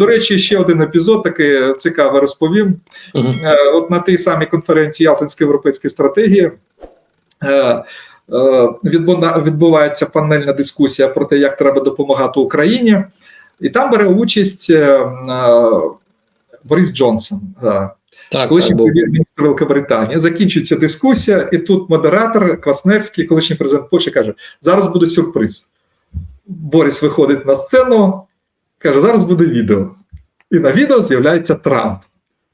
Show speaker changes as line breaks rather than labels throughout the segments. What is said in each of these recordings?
До речі, ще один епізод такий цікавий розповім.
Мгм.
Е, От на тій самій конференції Ялтинської європейської стратегії. е, е, Відбувається панельна дискусія про те, як треба допомагати Україні, і там бере участь е, е, Борис Джонсон, е,
Так,
колишній
так,
прем'єр-міністр Великобританії. Закінчується дискусія, і тут модератор Квасневський, колишній президент Польщі, каже: зараз буде сюрприз. Борис виходить на сцену, каже: зараз буде відео. І на відео з'являється Трамп.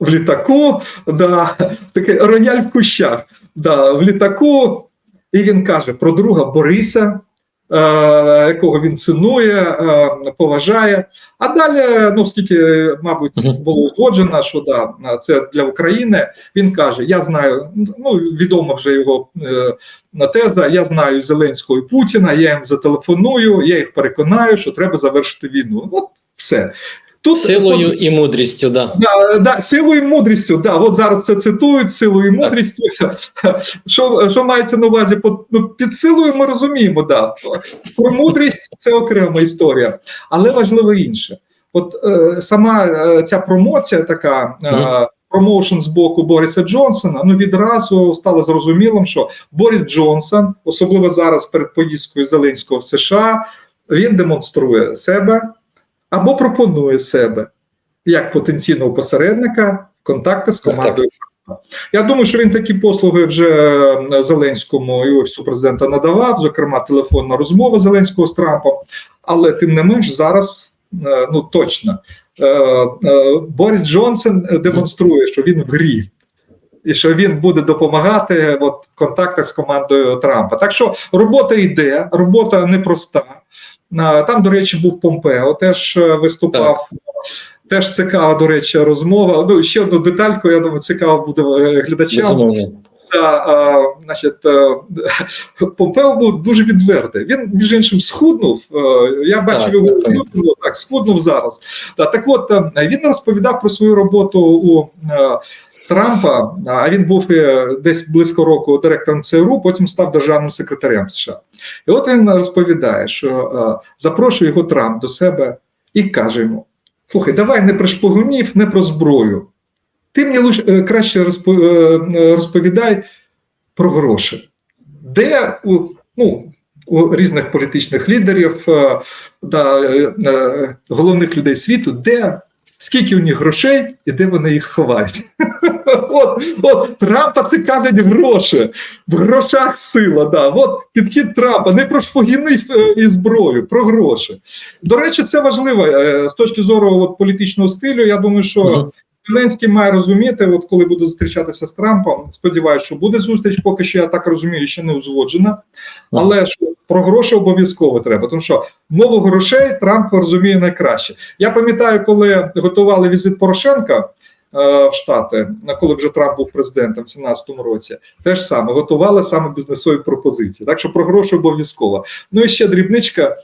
В літаку, да, такий рояль в кущах, да, в літаку, і він каже про друга Бориса, якого він цінує, е, поважає. А далі, ну скільки, мабуть, було узгоджено, що да, це для України. Він каже: Я знаю, ну відома вже його е, теза. Я знаю Зеленського і Путіна. Я їм зателефоную, я їх переконаю, що треба завершити війну. От все. Тут
Силою і мудрістю, да.
Да, да, силою і мудрістю. Да, от зараз це цитують силою і мудрістю. Що, що мається на увазі? Ну, під силою ми розуміємо, да. Про мудрість це окрема історія, але важливо інше. От е, сама е, ця промоція, така е, промоушен з боку Бориса Джонсона, ну відразу стало зрозумілим, що Борис Джонсон, особливо зараз перед поїздкою Зеленського в США, він демонструє себе або пропонує себе як потенційного посередника контакти з
Так, так.
командою. Я думаю, що він такі послуги вже Зеленському і офісу президента надавав, зокрема, телефонна розмова Зеленського з Трампом. Але тим не менш, зараз е, ну точно е, е, Борис Джонсон демонструє, що він в грі. І що він буде допомагати от, в контактах з командою Трампа. Так що робота йде, робота непроста. А, Там, до речі, був Помпео, теж е, виступав. Теж цікава, до речі, розмова. Ну, ще одну детальку, я думаю, цікаво буде е, глядачам. Та, а, значить, е, Помпео був дуже відвертий. Він, між іншим, схуднув. Е, Я бачив його
так.
так, схуднув зараз. Та, так от е, він розповідав про свою роботу у е, Трампа, а він був е, десь близько року директором ЦРУ, потім став державним секретарем США. І от він розповідає, що е, запрошує його Трамп до себе і каже йому: слухай, давай не про шпигунів, не про зброю. Ти мені лиш, е, краще е, розповідай про гроші. Де у, ну, у різних політичних лідерів, да, головних людей світу, де скільки у них грошей і де вони їх ховають. От, от Трампа цікавлять гроші. В грошах сила. Да. От підхід Трампа не про шпигуни е, і зброю, про гроші. До речі, це важливо е, з точки зору от, політичного стилю. Я думаю, що. Зеленський має розуміти, от коли буде зустрічатися з Трампом. Сподіваюся, що буде зустріч. Поки що я так розумію, ще не узгоджена. Але що про гроші обов'язково треба, тому що мову грошей Трамп розуміє найкраще. Я пам'ятаю, коли готували візит Порошенка. е, В Штати, коли вже Трамп був президентом в 17-му році, теж саме готували саме бізнесові пропозиції. Так що про гроші обов'язково. Ну і ще дрібничка.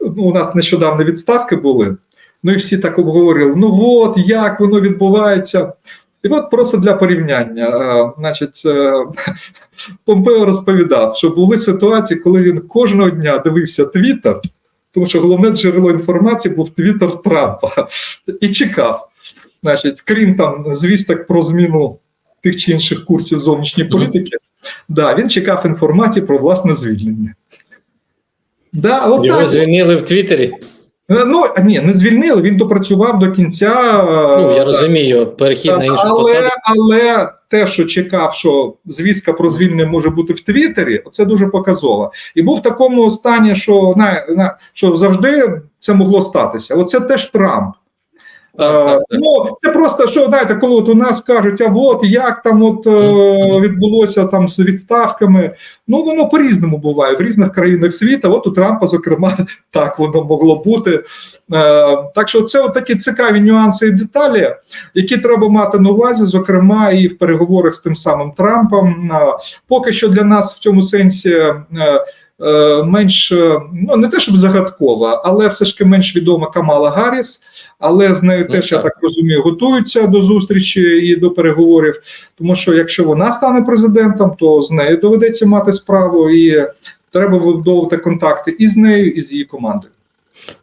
Ну, у нас нещодавно відставки були. Ну і всі так обговорили: ну от як воно відбувається. І от просто для порівняння, е, значить, е, Помпео розповідав, що були ситуації, коли він кожного дня дивився Твіттер, тому що головне джерело інформації був Твіттер Трампа, і чекав. Значить, крім там звісток про зміну тих чи інших курсів зовнішньої політики, да, він чекав інформації про власне звільнення. Да, от
Його
так.
звільнили в Твіттері.
Е, Ну ні, не звільнили. Він допрацював до кінця. е,
Ну, я розумію, перехід на іншу
але,
посаду.
але те, що чекав, що звістка про звільнення може бути в Твіттері, це дуже показово. І був в такому стані, що на, на що завжди це могло статися. Оце теж Трамп.
Так,
Е,
так, так.
Ну це просто що знаєте, коли от у нас кажуть, а от як там от е, відбулося там з відставками. Ну воно по-різному буває в різних країнах світу. От у Трампа, зокрема, так воно могло бути. Е, так що це от такі цікаві нюанси і деталі, які треба мати на увазі, зокрема, і в переговорах з тим самим Трампом. Поки що для нас в цьому сенсі. Е, Менш е, ну не те, щоб загадкова, але все ж таки менш відома Камала Гарріс, але з нею
Ну,
теж я
так
розумію, готуються до зустрічі і до переговорів. Тому що якщо вона стане президентом, то з нею доведеться мати справу, і треба вибудовувати контакти і з нею, і з її командою.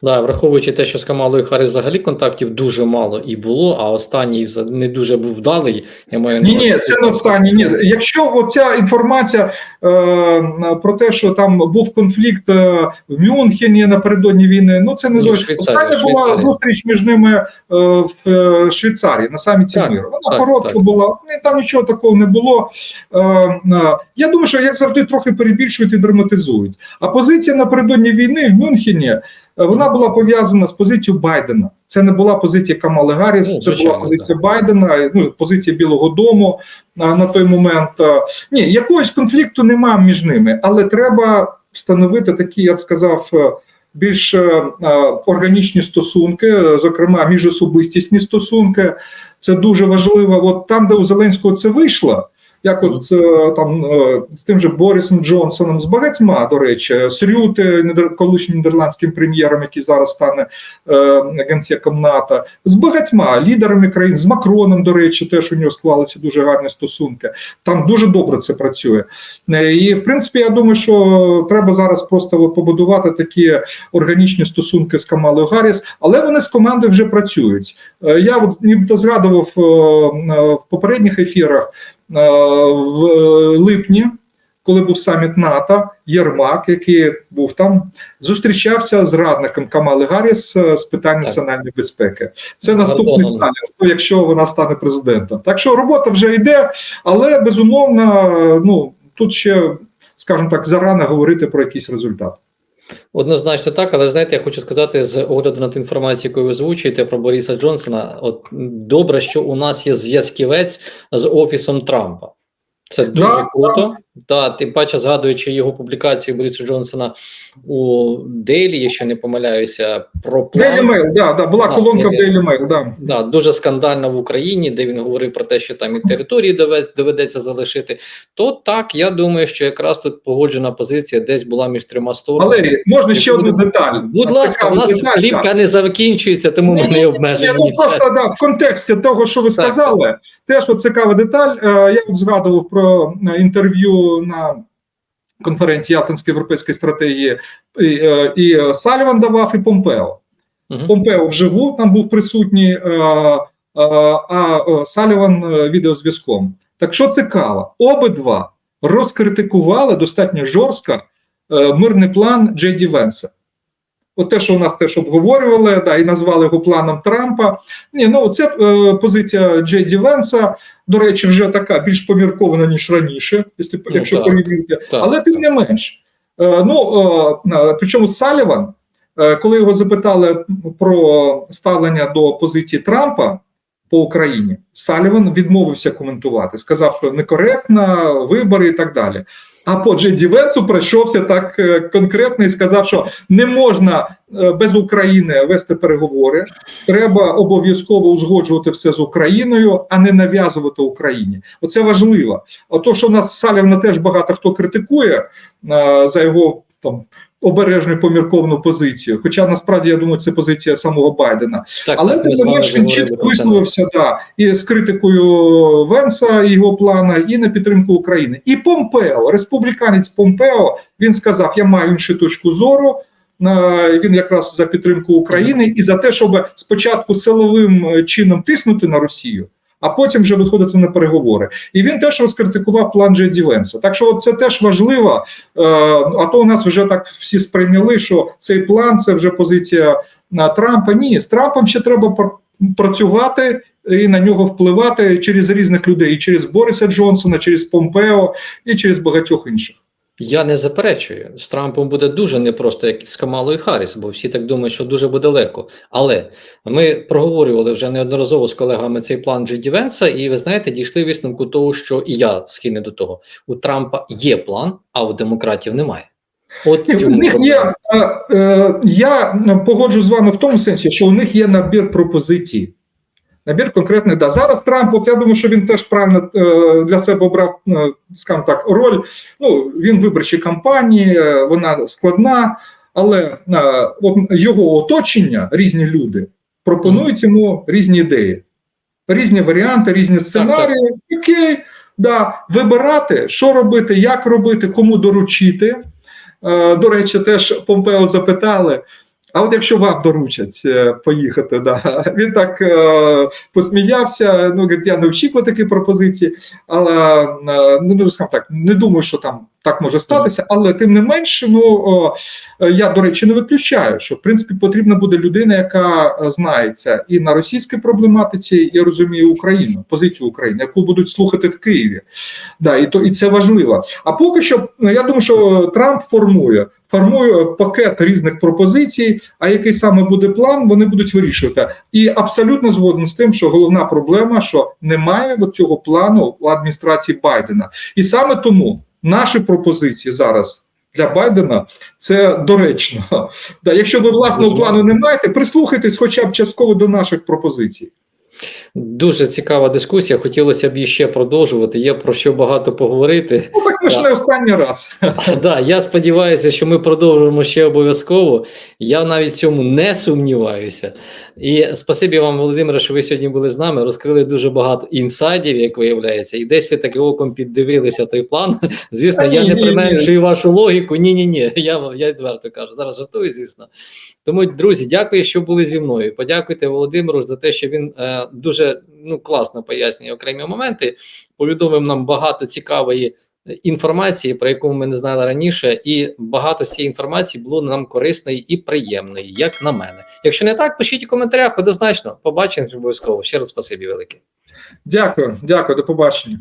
Да, враховуючи те, що з Камалою Харріс взагалі контактів дуже мало і було, а останній не дуже був вдалий. Я маю
Ні, ні, це не останнє. Ні, якщо оця інформація е, про те, що там був конфлікт е, в Мюнхені напередодні війни, ну це не зовсім остання була зустріч між ними е, в е, Швейцарії на саміті
Так,
миру. Вона
так,
коротка
так.
була, там нічого такого не було. Е, е, я думаю, що як завжди трохи перебільшують і драматизують. А позиція напередодні війни в Мюнхені. Е, Вона була пов'язана з позицією Байдена. Це не була позиція Камали Гарріс,
Ну,
це була позиція Байдена, ну позиція Білого Дому а, на той момент. А, Ні, якогось конфлікту немає між ними, але треба встановити такі, я б сказав, е, більш е, е, органічні стосунки, е, зокрема міжособистісні стосунки. Це дуже важливо. От там, де у Зеленського це вийшло. Як от е, там е, з тим же Борисом Джонсоном, з багатьма, до речі, з Рюте, колишнім нідерландським прем'єром, який зараз стане е, генсеком НАТО, з багатьма лідерами країн, з Макроном, до речі, теж у нього склалися дуже гарні стосунки. Там дуже добре це працює. І в принципі, я думаю, що треба зараз просто побудувати такі органічні стосунки з Камалою Гарріс, але вони з командою вже працюють. Я от нібито згадував в попередніх ефірах в липні. Коли був саміт НАТО, Єрмак, який був там, зустрічався з радником Камали Гарріс е, з питань національної безпеки. Це наступний Сталін, якщо вона стане президентом. Так що робота вже йде, але безумовно, е, ну тут ще, скажімо так, зарано говорити про якийсь результат.
Однозначно так, але знаєте, я хочу сказати з огляду на ту інформацію, яку ви озвучуєте про Бориса Джонсона. От добре, що у нас є зв'язківець з офісом Трампа. Це дуже
Да,
круто. Да, тим паче, згадуючи його публікацію Бориса Джонсона у Дейлі, якщо не помиляюся, про план.
Daily Mail, да, да, була
Да,
колонка в
Daily
Mail, да.
Да, дуже скандальна в Україні, де він говорив про те, що там і території дове- доведеться залишити. То так, я думаю, що якраз тут погоджена позиція десь була між трьома сторонами.
Валерій, можна ще одну деталь.
Будь ласка, у нас
так.
не закінчується, тому ми не
Ні,
обмежені.
ну, просто да, в контексті того, що ви
Так.
сказали, теж цікава деталь. Е, Я згадував про е, інтерв'ю на конференції Ялтинської європейської стратегії, і, е, і е, Саліван давав, і Помпео.
Мгм.
Помпео вживу там був присутній, е, а Саліван відеозв'язком. Так що цікаво, обидва розкритикували достатньо жорстко мирний план Джей Ді Венса. От те, що у нас теж обговорювали, да, і назвали його планом Трампа. Ні, ну це е, позиція Джей Ді Венса, до речі, вже така більш поміркована, ніж раніше, якщо,
Ну,
якщо.
Так,
Але тим не менш. Е, ну, е, е, причому Саліван, коли його запитали про ставлення до позиції Трампа по Україні, Саліван відмовився коментувати, сказав, що некоректно, вибори і так далі. А по Джеді Венсу пройшовся так конкретно і сказав, що не можна без України вести переговори. Треба обов'язково узгоджувати все з Україною, а не нав'язувати Україні. Оце важливо. А то, що нас Салівна теж багато хто критикує е, за його там. Обережну помірковну позицію, хоча насправді я думаю, це позиція самого Байдена.
Так,
Але не менш він чітко висловився да, і з критикою Венса і його плана, і на підтримку України. І Помпео, республіканець Помпео, він сказав: Я маю іншу точку зору. Е, Він якраз за підтримку України і за те, щоб спочатку силовим е, чином тиснути на Росію, а потім вже виходити на переговори. І він теж розкритикував план Джеді Венса. Так що це теж важливо. Е, А то у нас вже так всі сприйняли, що цей план це вже позиція на Трампа. Ні, з Трампом ще треба пр- працювати і на нього впливати через різних людей, і через Бориса Джонсона, через Помпео і через багатьох інших.
Я не заперечую. З Трампом буде дуже непросто, як з Камалою Харріс, бо всі так думають, що дуже буде легко. Але ми проговорювали вже неодноразово з колегами цей план Джеді Венса, і ви знаєте, дійшли висновку того, що і я схильний до того. У Трампа є план, а у демократів немає. От в
них є е, е, я погоджу з вами в тому сенсі, що у них є набір пропозицій. Набір конкретних да. Зараз Трамп, от я думаю, що він теж правильно е, для себе обрав, е, скажімо так, роль. Ну він виборчій кампанії, е, вона складна, але от його оточення, різні люди, пропонують йому різні ідеї, різні варіанти, різні сценарії. Окей, да, вибирати, що робити, як робити, кому доручити. До речі, теж Помпео запитали. А от якщо вам доручать е, поїхати, да, він так е, посміявся. Ну говорить, я не очікував такі пропозиції, але е, ну скажімо так, не думаю, що там так може статися, але тим не менше, ну е, я до речі не виключаю, що в принципі потрібна буде людина, яка е, знається і на російській проблематиці, і розуміє Україну, позицію України, яку будуть слухати в Києві. Да, і то і це важливо. А поки що ну, я думаю, що Трамп формує. Формує пакет різних пропозицій, а який саме буде план, вони будуть вирішувати. І абсолютно згоден з тим, що головна проблема, що немає от цього плану у адміністрації Байдена. І саме тому наші пропозиції зараз для Байдена це доречно. Да, якщо ви власного плану не маєте, прислухайтесь хоча б частково до наших пропозицій.
Дуже цікава дискусія. Хотілося б її ще продовжувати. Є про що багато поговорити.
Ну так ми ж
Так.
не останній раз.
Да, я сподіваюся, що ми продовжимо ще обов'язково. Я навіть в цьому не сумніваюся. І спасибі вам, Володимире, що ви сьогодні були з нами. Розкрили дуже багато інсайдів, як виявляється, і десь ви таки оком піддивилися той план. Звісно, я не применшую вашу логіку. Ні, ні, ні. Я вам- я відверто кажу. Зараз жартую, звісно. Тому, друзі, дякую, що були зі мною. Подякуйте Володимиру за те, що він е, дуже ну класно пояснює окремі моменти. Повідомив нам багато цікавої інформації, про яку ми не знали раніше, і багато з цієї інформації було нам корисної і приємної, як на мене. Якщо не так, пишіть у коментарях, однозначно. Побачимо обов'язково. Ще раз спасибі велике.
Дякую, дякую, до побачення.